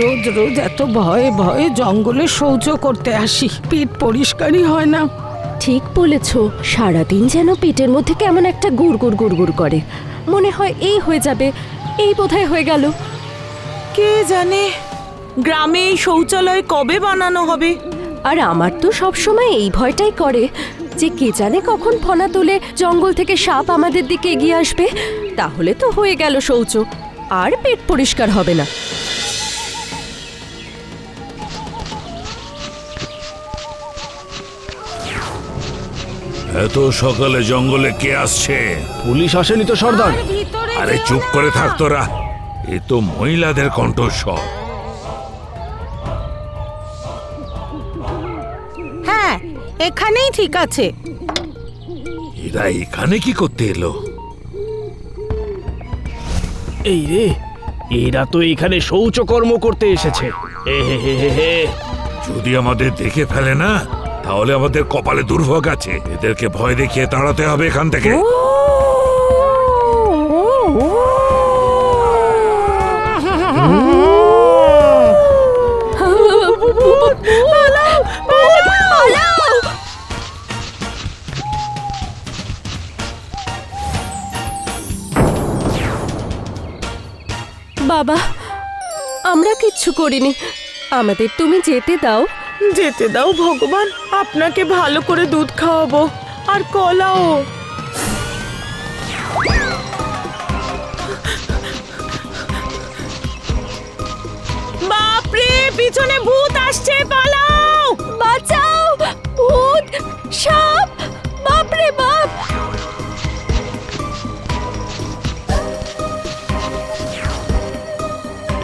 রোজ রোজ এত ভয়ে ভয়ে জঙ্গলে শৌচ করতে আসি। পেট পরিষ্কারই হয় না। ঠিক বলেছ সারাদিন যেন পেটের মধ্যে কেমন একটা গুড় গুড় গুড় গুড় করে। মনে হয় এই হয়ে যাবে এই বোধহয় হয়ে গেল। কে জানে গ্রামে এই শৌচালয় কবে বানানো হবে? আর আমার তো সব সময় এই ভয়টাই করে যে কে জানে কখন ফনা তুলে জঙ্গল থেকে সাপ আমাদের দিকে এগিয়ে আসবে। তাহলে তো হয়ে গেল শৌচ আর পেট পরিষ্কার হবে না। এত সকালে জঙ্গলে কে আসছে? পুলিশ আসেনি তো সর্দার। আরে চুপ করে থাক তোরা। এ তো মহিলাদের কণ্ঠস্বর। হ্যাঁ এখানেই ঠিক আছে। এরা এখানে কি করতে এলো? এই রে এরা তো এখানে শৌচকর্ম করতে এসেছে। এ হে হে হে হে। যদি আমাদের দেখে ফেলে না তাহলে আমাদের কপালে দুর্ভোগ আছে এদেরকে ভয় দেখিয়ে তাড়াতে হবে এখান থেকে বাবা আমরা কিচ্ছু করিনি আমাদের তুমি যেতে দাও যেতে দাও ভগবান, আপনাকে ভালো করে দুধ খাওয়াবো, আর কলাও। বাপরে, পিছনে ভূত আসছে, পালাও! বাঁচাও! ভূত, সাপ! বাপরে, বাপ!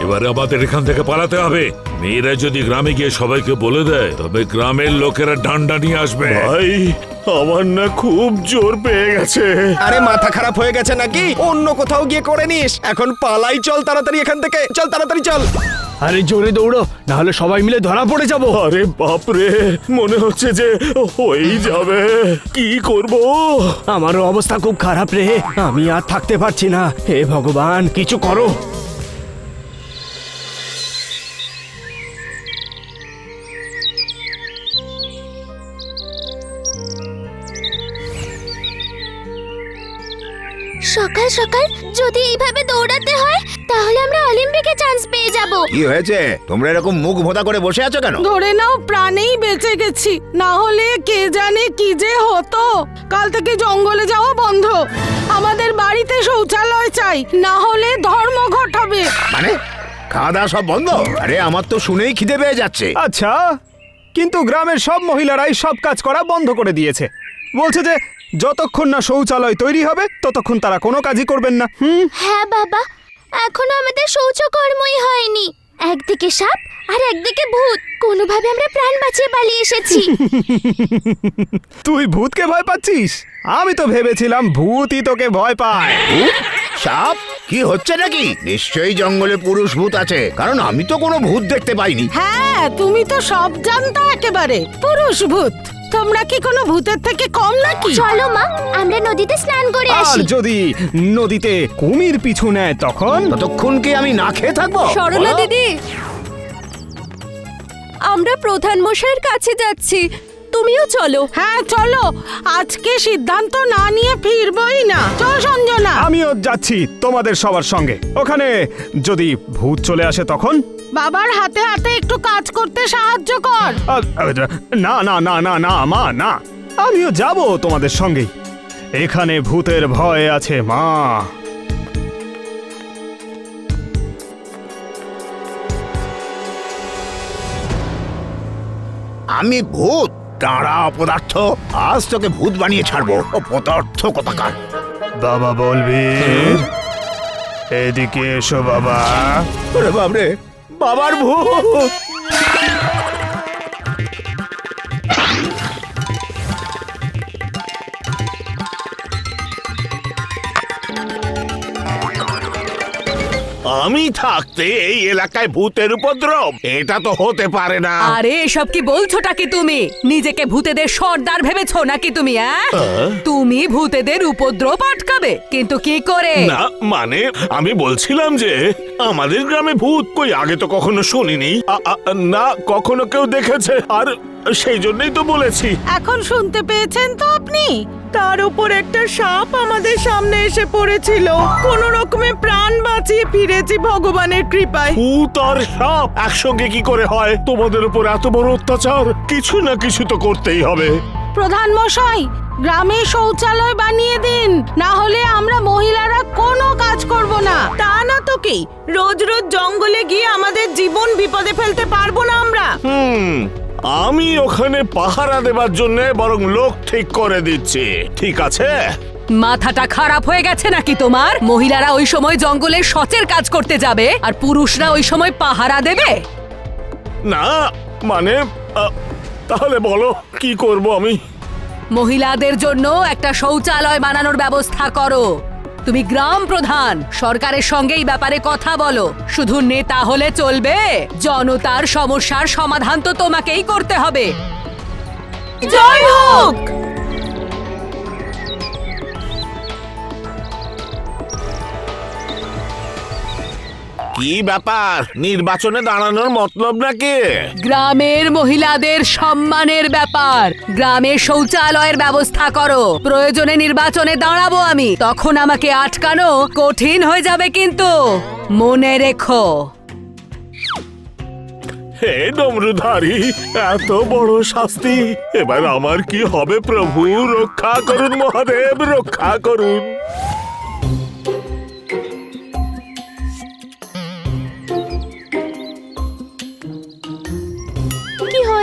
এবারে আমাদের এখান থেকে পালাতে হবে। মেয়েরা যদি গ্রামে গিয়ে সবাইকে বলে দেয় তবে গ্রামের লোকেরা ডান্ডা নিয়ে আসবে। ভাই আমার না খুব জোর পেয়ে গেছে। আরে মাথা খারাপ হয়ে গেছে নাকি? অন্য কোথাও গিয়ে করে নিস। এখন পালাই চল তাড়াতাড়ি এখান থেকে। চল তাড়াতাড়ি চল। আরে জোরে দৌড়ো না হলে সবাই মিলে ধরা পড়ে যাব। আরে বাপরে মনে হচ্ছে যে হয়েই যাবে। কি করব? আমারও অবস্থা খুব খারাপ রে। আমি আর থাকতে পারছি না। হে ভগবান কিছু করো। সকাল সকাল যদি এইভাবে দৌড়াতে হয় তাহলে আমরা অলিম্পিকে চান্স পেয়ে যাব। কি হয়েছে? তোমরা এরকম মুখ ভোঁতা করে বসে আছো কেন? ধরে নাও প্রাণেই বেঁচে গেছি। না হলে কে জানে কি যে হতো। কাল থেকে জঙ্গলে যাওয়া বন্ধ। আমাদের বাড়িতে শৌচালয় চাই। না হলে ধর্মঘট হবে মানে? খাওয়া দাওয়া সব বন্ধ? আরে আমার তো শুনেই খিদে পেয়ে যাচ্ছে। আচ্ছা কিন্তু গ্রামের সব মহিলারাই সব কাজ করা বন্ধ করে দিয়েছে। বলছে যে যতক্ষণ না শৌচালয় তৈরি হবে ততক্ষণ তারা কোনো কাজই করবেন না। হুম? হ্যাঁ বাবা এখনও আমাদের শৌচকর্মই হয়নি। একদিকে সাপ আর একদিকে ভূত কোনোভাবে আমরা প্রাণ বাঁচিয়ে পালিয়ে এসেছি। তুই ভূতকে ভয় পাচ্ছিস? আমি তো ভেবেছিলাম ভূতই তোকে ভয় পায়। ভূত? সাপ? কি হচ্ছে নাকি? নিশ্চয়ই জঙ্গলে পুরুষ ভূত আছে কারণ আমি তো কোনো ভূত দেখতে পাইনি। হ্যাঁ তুমি তো সব জানতা একেবারে পুরুষ ভূত। তোমরা কি কোনো ভূতের থেকে কম নাকি? চলো মা আমরা নদীতে স্নান করে আর আসি। যদি নদীতে কুমির পিছু নেয় তখন? ততক্ষণ কি আমি না খেয়ে থাকব? সরলা দিদি আমরা প্রধান মশাইয়ের কাছে যাচ্ছি। তুমিও চলো। হ্যাঁ চলো। আজকে সিদ্ধান্ত না নিয়ে ফিরবই না। চল সঞ্জনা। আমিও যাচ্ছি তোমাদের সবার সঙ্গে। ওখানে যদি ভূত চলে আসে তখন? বাবার হাতে হাতে একটু কাজ করতে সাহায্য কর। আ, আ, না না না না না মা না। আমিও যাব তোমাদের সঙ্গেই। এখানে ভূতের ভয় আছে মা। আমি ভূত? দাঁড়া অপদার্থ আজ তোকে ভূত বানিয়ে ছাড়বো। ও পদার্থ কোথাকার? বাবা বলবি? এদিকে এসো বাবা। বাবরে বাবার ভূত! আমি থাকতে এই এলাকায় ভূতের উপদ্রব এটা তো হতে পারে না। আরে এসব কি বলছোটা কি তুমি? নিজেকে ভূতেদের সর্দার ভেবেছো নাকি তুমি হ্যাঁ তুমি ভূতেদের উপদ্রব আটকাবে কিন্তু কি করে? না মানে আমি বলছিলাম যে আমাদের গ্রামে ভূত কই আগে তো কখনো শুনিনি। আ- আ- না কখনো কেউ দেখেছে। আর সেই জন্যই তো বলেছি। এখন শুনতে পেয়েছেন তো আপনি? তার উপর একটা সাপ আমাদের সামনে এসে পড়েছিল। কোনো রকমে প্রাণ বাঁচিয়ে ফিরেছি ভগবানের কৃপায়। ভূত আর সাপ একসঙ্গে কি করে হয়? তোমাদের উপর এত বড় অত্যাচার? কিছু না কিছু তো করতেই হবে। প্রধান মশাই গ্রামে শৌচালয় বানিয়ে দিন। না হলে আমরা মহিলারা কোনো কাজ করব না। তা না তো কি? রোজ রোজ জঙ্গলে গিয়ে আমাদের জীবন বিপদে ফেলতে পারব না আমরা। হুম আমি ওখানে পাহারা দেবার জন্য বরং লোক ঠিক করে দিচ্ছি। ঠিক আছে? মাথাটা খারাপ হয়ে গেছে নাকি তোমার? মহিলারা ওই সময় জঙ্গলে সচের কাজ করতে যাবে আর পুরুষরা ওই সময় পাহারা দেবে? না মানে তাহলে বলো কি করব আমি? মহিলাদের জন্য একটা শৌচালয় বানানোর ব্যবস্থা করো। তুমি গ্রাম প্রধান। সরকারের সঙ্গে এই ব্যাপারে কথা বলো। শুধু নেতা হলে চলবে? জনতার সমস্যার সমাধান তো তোমাকেই করতে হবে। জয় হোক! কি ব্যাপার? নির্বাচনে দাঁড়ানোর মতলব নাকি? গ্রামের মহিলাদের সম্মানের ব্যাপার। গ্রামে শৌচালয়ের ব্যবস্থা করো। প্রয়োজনে নির্বাচনে দাঁড়াবো আমি। তখন আমাকে আটকানো কঠিন হয়ে যাবে কিন্তু। মনে রেখো। হে ডমরুধারী এত বড় শাস্তি। এবার আমার কি হবে প্রভু? রক্ষা করুন মহাদেব রক্ষা করুন।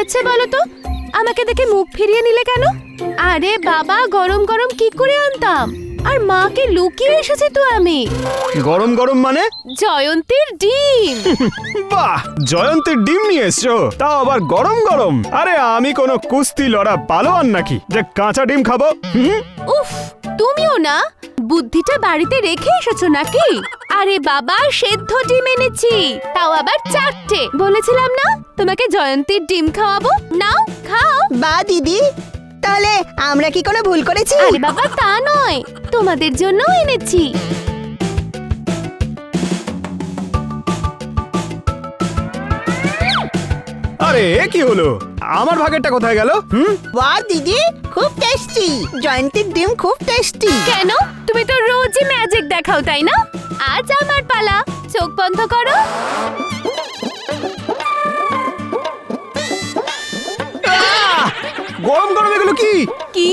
কি হয়েছে বলো তো? আমাকে দেখে মুখ ফিরিয়ে নিলে কেন? আরে বাবা গরম গরম কি করে আনতাম? আর মাকে লুকিয়ে এসেছি তো আমি। গরম গরম মানে? জয়ন্তীর ডিম। বাহ জয়ন্তীর ডিম নিয়ে এসছো? তাও আবার গরম গরম? আরে আমি কোনো কুস্তি লড়া পালোয়ান নাকি? যে কাঁচা ডিম খাব উফ তুমিও না? বুদ্ধিটা বাড়িতে রেখে এসেছ নাকি? আরে বাবা সেদ্ধ ডিম এনেছি। তাও আবার চারটে। বলেছিলাম না তোমাকে জয়ন্তীর ডিম খাওয়াবো। নাও খাও। বা দিদি তাহলে আমরা কি কোনো ভুল করেছি? আরে বাবা তা নয়। তোমাদের জন্য এনেছি। আরে এ কি হলো? আমার ভাগেরটা কোথায় গেল? হুম? বা দিদি খুব টেস্টি জয়ন্তীর ডিম খুব টেস্টি কেন? তুমি তো রোজই ম্যাজিক দেখাও তাই না? আজ আমার পালা। চোখ বন্ধ করো। গরম গরম এগুলো কি? কি?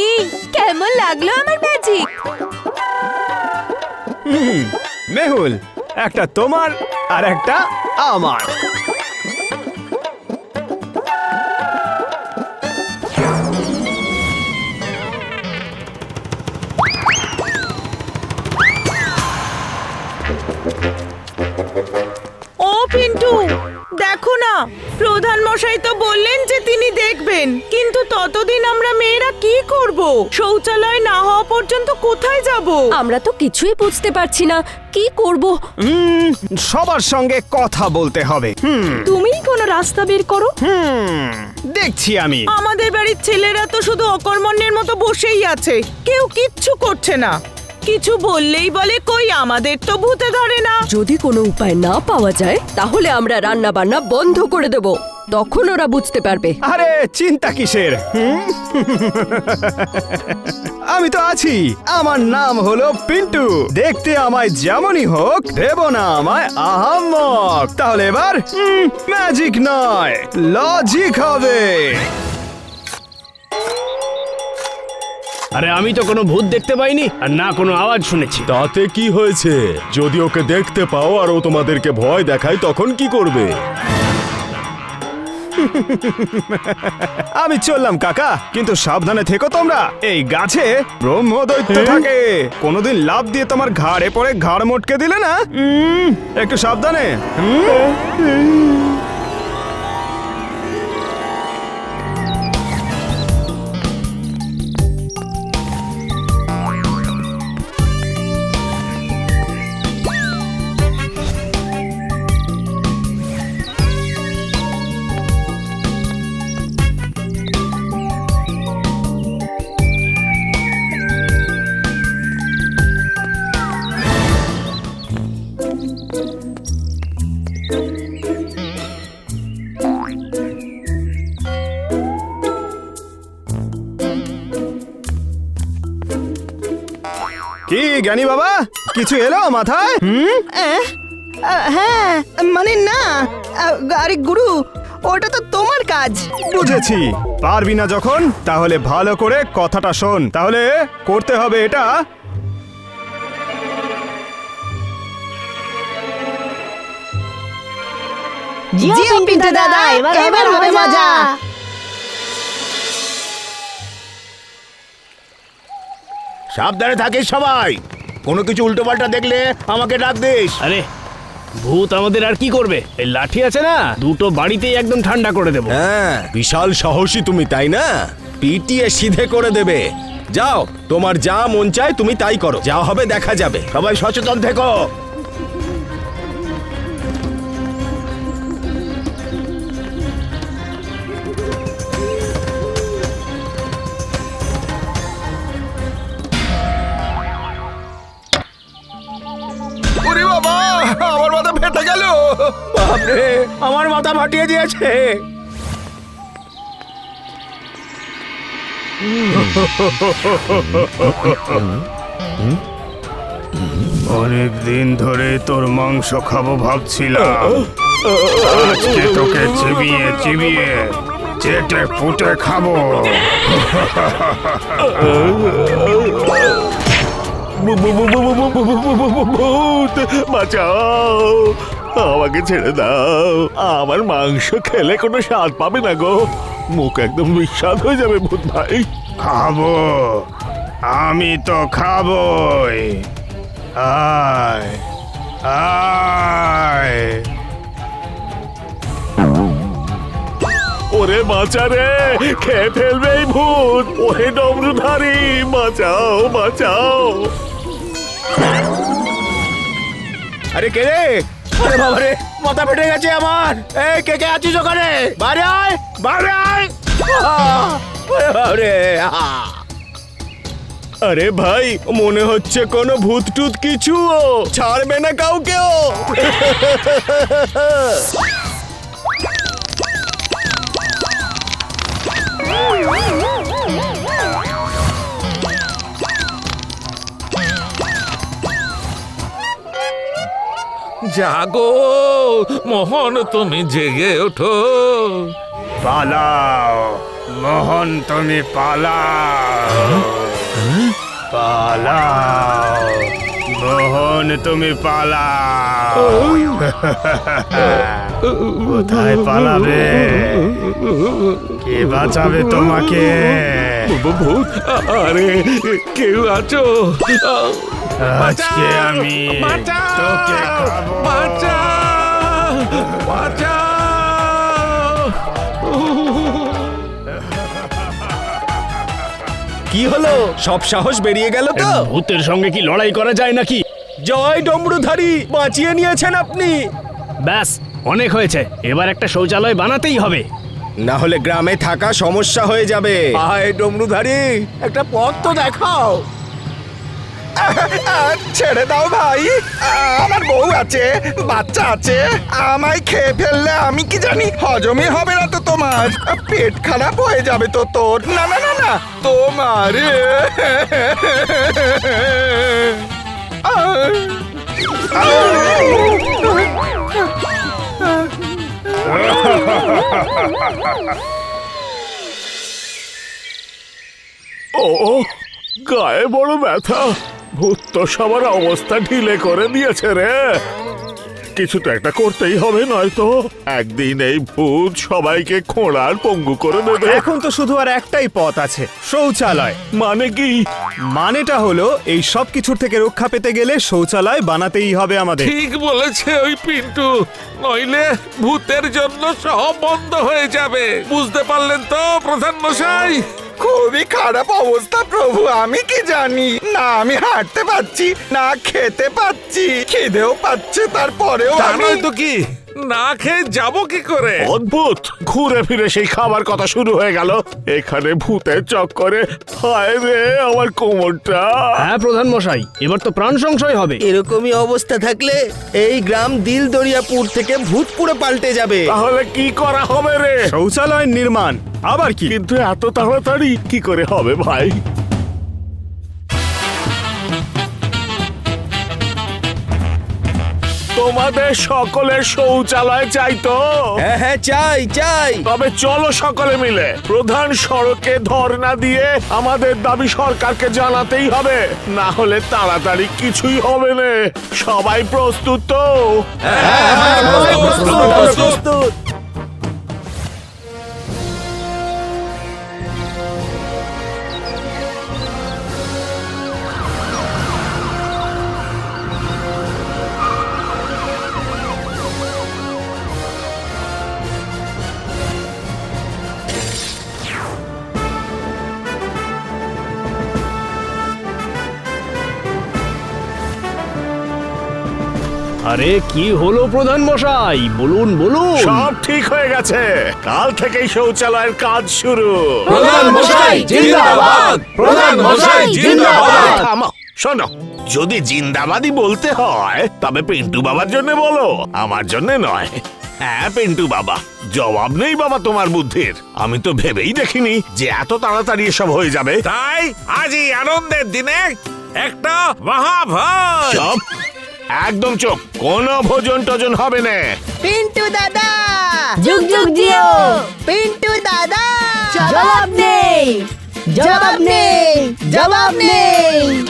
কেমন লাগল আমার ম্যাজিক মেহুল একটা তোমার আর একটা আমার। না প্রধান মশাই তো বললেন যে তিনি দেখবেন। কিন্তু ততদিন আমরা মেয়েরা কি করব? শৌচালয় না হওয়া পর্যন্ত কোথায় যাব? আমরা তো কিছুই বুঝতে পারছি না। কি করব? হুম, সবার সঙ্গে কথা বলতে হবে। হুম। তুমিই কোনো রাস্তা বের করো? হুম দেখছি আমি। আমাদের বাড়ির ছেলেরা তো শুধু অকর্মণ্যের মতো বসেই আছে। কেউ কিচ্ছু করছে না। কিছু বললেই বলে কই আমাদের তো ভূতে ধরে না। যদি কোনো উপায় না পাওয়া যায় তাহলে আমরা রান্না বান্না বন্ধ করে দেব। তখন ওরা বুঝতে পারবে। আরে চিন্তা কিসের? হুম? আমি তো আছি। আমার নাম হলো পিন্টু। দেখতে আমায় যেমনই হোক দেব না আমায় আহাম্মক। তাহলে এবার ম্যাজিক নয় লজিক হবে। আরে আমি তো কোনো ভূত দেখতে পাইনি আর না কোনো আওয়াজ শুনেছি। তাতে কি হয়েছে? যদি ওকে দেখতে পাও আর ও তোমাদেরকে ভয় দেখায় তখন কি করবে? আমি চললাম কাকা। কিন্তু সাবধানে থেকো তোমরা। এই গাছে ব্রহ্মদৈত্য থাকে। কোনোদিন লাভ দিয়ে তোমার ঘাড়ে পড়ে ঘাড় মটকে দিলে না? একটু সাবধানে। কি জ্ঞানী বাবা? কিছু এলো মাথায়? হুম? হ্যাঁ মানে না আরে গুরু ওটা তো তোমার কাজ। বুঝেছি। পারবি না যখন তাহলে ভালো করে কথাটা শোন। তাহলে করতে হবে এটা। জিও পিন্টু দাদা এবার এবার হবে মজা। সাবধানে থাকিস সবাই। কোনো কিছু উল্টোপাল্টা দেখলে আমাকে ডাক দিস। আরে ভূত আমাদের আর কি করবে? এই লাঠি আছে না দুটো বাড়িতেই একদম ঠান্ডা করে দেবো। হ্যাঁ বিশাল সাহসী তুমি তাই না? পিটিয়ে সিধে করে দেবে। যাও তোমার যা মন চায় তুমি তাই করো। যা হবে দেখা যাবে। সবাই সচেতন থেকো। বাপরে আমার মাথা ফাটিয়ে দিয়েছে অনেক দিন ধরে তোর মাংস খাব ভাবছিলাম আজকে তোকে চিবিয়ে চিবিয়ে চেটে পুটে খাব ভূত বাঁচাও আমাকে ছেড়ে দাও। আমার মাংস খেলে কোনো স্বাদ পাবে না গো। মুখ একদম বিস্বাদ হয়ে যাবে ভূত ভাই খাব। আমি তো খাবই। আয় আয়। ওরে বাঁচা রে খেয়ে ফেলবে এই ভূত। ওহে ডমরুধারী বাঁচাও বাঁচাও। আরে কে রে? আরে বাবা রে মাথা ফেটে গেছে আমার। এই কে কে আছিস ওখানে? বাইরে আয় বাইরে আয়। আহ! ওরে বাবারে, আহ! আরে ভাই মনে হচ্ছে কোনো ভূত টুত কিছু ও। ছাড়বে না কাউকেও জাগো মোহন তুমি জেগে ওঠো। পালাও মোহন তুমি পালাও। পালাও মোহন তুমি পালাও। কোথায় পালাবে? কে বাঁচাবে তোমাকে? ভূত আরে কেউ আছো? আজকে আমি তোকে খাব কি হলো? সব সাহস বেরিয়ে গেল তো? ভূতের সঙ্গে কি লড়াই করা যায় নাকি? জয় ডমরুধারী বাঁচিয়ে নিয়েছেন আপনি। ব্যাস অনেক হয়েছে। এবার একটা শৌচালয় বানাতেই হবে। না হলে গ্রামে থাকা সমস্যা হয়ে যাবে। আয় ডমরুধারী একটা পথ তো দেখাও। ছেড়ে দাও ভাই। আমার বউ আছে, বাচ্চা আছে। আমায় খেয়ে ফেললে আমি কি জানি হজমই হবে না তো তোমার। পেট খারাপ হয়ে যাবে তো তোর। না না না না, তোমার। ও, গায়ে বড় ব্যথা। ভূত তো সবার অবস্থা ঢিলে করে দিয়েছে রে। কিছু তো একটা করতেই হবে নয়তো একদিন এই ভূত সবাইকে খোঁড়ার পঙ্গু করে দেবে। এখন তো শুধু আর একটাই পথ আছে শৌচালয়। মানে কি? মানেটা হলো এই সব কিছুর থেকে রক্ষা পেতে গেলে শৌচালয় বানাতেই হবে আমাদের। ঠিক বলেছে ওই পিন্টু। নইলে ভূতের জন্য সব বন্ধ হয়ে যাবে। বুঝতে পারলেন তো প্রধান মশাই? খুবই খারাপ অবস্থা প্রভু আমি কি জানি? না আমি হাঁটতে পারছি না খেতে পাচ্ছি খিদেও পাচ্ছে তারপরেও আমি তো কি? না খেয়ে যাব কি করে? অদ্ভুত! ঘুরে ফিরে সেই খাবার কথা শুরু হয়ে গেল। এখানে ভূতের চক্করে। হায় রে আমার কোমরটা! হ্যাঁ প্রধান মশাই এবার তো প্রাণ সংশয় হবে। এরকমই অবস্থা থাকলে এই গ্রাম দিল দরিয়াপুর থেকে ভূতপুরে পাল্টে যাবে। তাহলে কি করা হবে রে? শৌচালয় নির্মাণ আবার কি? কিন্তু এত তাড়াতাড়ি কি করে হবে ভাই? তোমাদের সকলের শৌচালয় চাই তো। হ্যাঁ হ্যাঁ চাই চাই। তবে চলো সকলে মিলে প্রধান সড়কে ধর্ণা দিয়ে আমাদের দাবি সরকারকে জানাতেই হবে। না হলে তাড়াতাড়ি কিছুই হবে না। সবাই প্রস্তুত তো? প্রস্তুত। আরে কি হলো প্রধান মশাই বলুন বলুন। সব ঠিক হয়ে গেছে। কাল থেকেই শৌচালয়ের কাজ শুরু। প্রধান মশাই জিন্দাবাদ! প্রধান মশাই জিন্দাবাদ থামো শোনো। যদি জিন্দাবাদই বলতে হয় তবে পিন্টু বাবার জন্য বলো। আমার জন্য নয়। হ্যাঁ পিন্টু বাবা জবাব নেই বাবা তোমার বুদ্ধির। আমি তো ভেবেই দেখিনি যে এত তাড়াতাড়ি এসব হয়ে যাবে। তাই আজই আনন্দের দিনে একটা মহাভোজ চুপ একদম চোখ কোনো ভোজন টোজন হবে না। পিন্টু দাদা! যুগ যুগ জিও। পিন্টু দাদা! জবাব নেই। জবাব নেই। জবাব নেই।